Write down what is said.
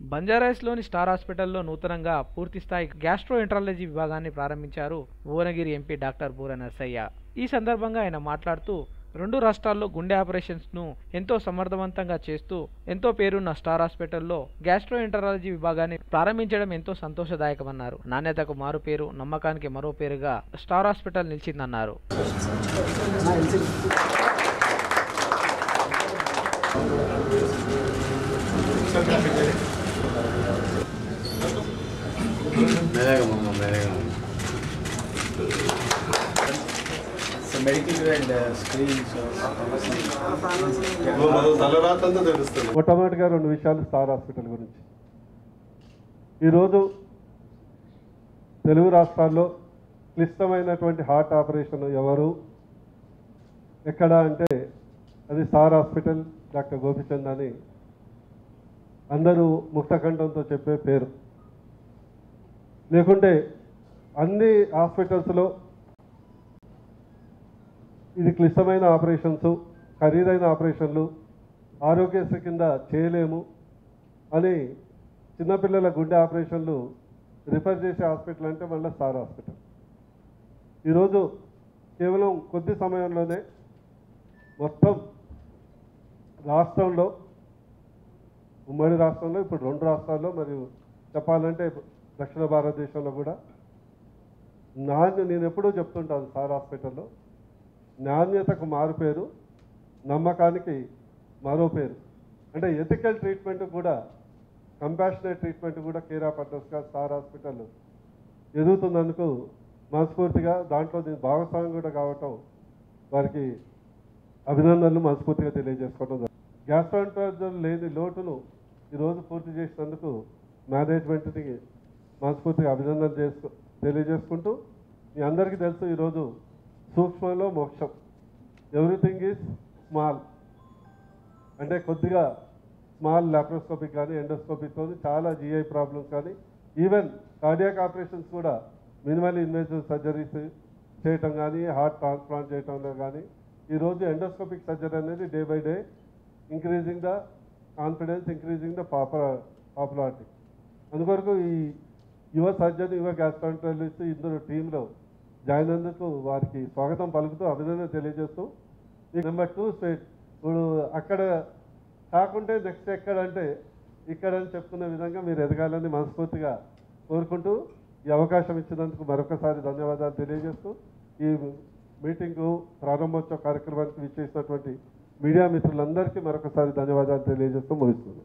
బంజారాయిస్లోని star హాస్పిటల్లో నూతనంగా పూర్తిస్థాయి గ్యాస్ట్రో ఎంట్రాలజీ విభాగాన్ని ప్రారంభించారు భువనగిరి ఎంపీ డాక్టర్ బూర నర్సయ్య. ఈ సందర్భంగా ఆయన మాట్లాడుతూ రెండు రాష్ట్రాల్లో గుండె ఆపరేషన్స్ను ఎంతో సమర్థవంతంగా చేస్తూ ఎంతో పేరున్న స్టార్ హాస్పిటల్లో గ్యాస్ట్రో ఎంటరాలజీ విభాగాన్ని ప్రారంభించడం ఎంతో సంతోషదాయకమన్నారు. నాణ్యతకు మారు పేరు నమ్మకానికి మరో పేరుగా స్టార్ హాస్పిటల్ నిలిచిందన్నారు. మెల్లగా తలరాతంతా తెలుస్తుంది మొట్టమొదటిగా రెండు విషయాలు స్టార్ హాస్పిటల్ గురించి. ఈరోజు తెలుగు రాష్ట్రాల్లో క్లిష్టమైనటువంటి హార్ట్ ఆపరేషన్ ఎవరు? ఎక్కడ అంటే అది స్టార్ హాస్పిటల్ డాక్టర్ గోపిచంద్ అని అందరూ ముక్తకంఠంతో చెప్పే పేరు. లేకుంటే అన్ని హాస్పిటల్స్లో ఇది క్లిష్టమైన ఆపరేషన్స్ ఖరీదైన ఆపరేషన్లు ఆరోగ్యశ్రీ కింద చేయలేము అని చిన్నపిల్లల గుండె ఆపరేషన్లు రిఫర్ చేసే హాస్పిటల్ అంటే మళ్ళీ స్టార్ హాస్పిటల్. ఈరోజు కేవలం కొద్ది సమయంలోనే మొత్తం రాష్ట్రంలో ఉమ్మడి రాష్ట్రంలో ఇప్పుడు రెండు రాష్ట్రాల్లో మరియు చెప్పాలంటే దక్షిణ భారతదేశంలో కూడా నాణ్య నేను ఎప్పుడూ చెప్తుంటాను సార్ హాస్పిటల్లో నాణ్యతకు మారు పేరు నమ్మకానికి మరో పేరు. అంటే ఎథికల్ ట్రీట్మెంట్ కూడా కంపాషనేట్ ట్రీట్మెంట్ కూడా కేరా పట్టర్స్గా స్టార్ హాస్పిటల్ ఎదుగుతున్నందుకు మనస్ఫూర్తిగా దాంట్లో నేను భాగస్వామి కూడా కావటం వారికి అభినందనలు మనస్ఫూర్తిగా తెలియజేసుకోవడం గ్యాస్ట్రాంట్రాజల్ లేని లోటును ఈరోజు పూర్తి చేసినందుకు మేనేజ్మెంట్ని మనస్ఫూర్తిగా అభినందన చేసు తెలియజేసుకుంటూ మీ అందరికీ తెలుసు ఈరోజు సూక్ష్మంలో మోక్షం. Everything is small. అంటే కొద్దిగా స్మాల్ లాప్రోస్కోపిక్ కానీ ఎండోస్కోపిక్తో చాలా జిఐ ప్రాబ్లమ్స్ కానీ ఈవెన్ కార్డియాక్ ఆపరేషన్స్ కూడా మినిమల్ ఇన్వేసివ్ సర్జరీస్ చేయటం కానీ హార్ట్ ట్రాన్స్ప్లాంట్ చేయటంలో కానీ ఈరోజు ఎండోస్కోపిక్ సర్జరీ అనేది day by day increasing the confidence increasing the popularity అందువరకు ఈ యువ సర్జన్ యువ గ్యాస్ట్రాంట్రాలజిస్ట్ ఇందులో టీంలో జాయిన్ అయినందుకు వారికి స్వాగతం పలుకుతూ అభినందన తెలియజేస్తూ నెంబర్ టూ స్టేట్ ఇప్పుడు అక్కడ కాకుంటే నెక్స్ట్ ఎక్కడ అంటే ఇక్కడ అని చెప్పుకునే విధంగా మీరు ఎదగాలని మనస్ఫూర్తిగా కోరుకుంటూ ఈ అవకాశం ఇచ్చినందుకు మరొకసారి ధన్యవాదాలు తెలియజేస్తూ ఈ మీటింగు ప్రారంభోత్సవ కార్యక్రమానికి విచ్చేసినటువంటి మీడియా మిత్రులందరికీ మరొకసారి ధన్యవాదాలు తెలియజేస్తూ ముగిస్తున్నాను.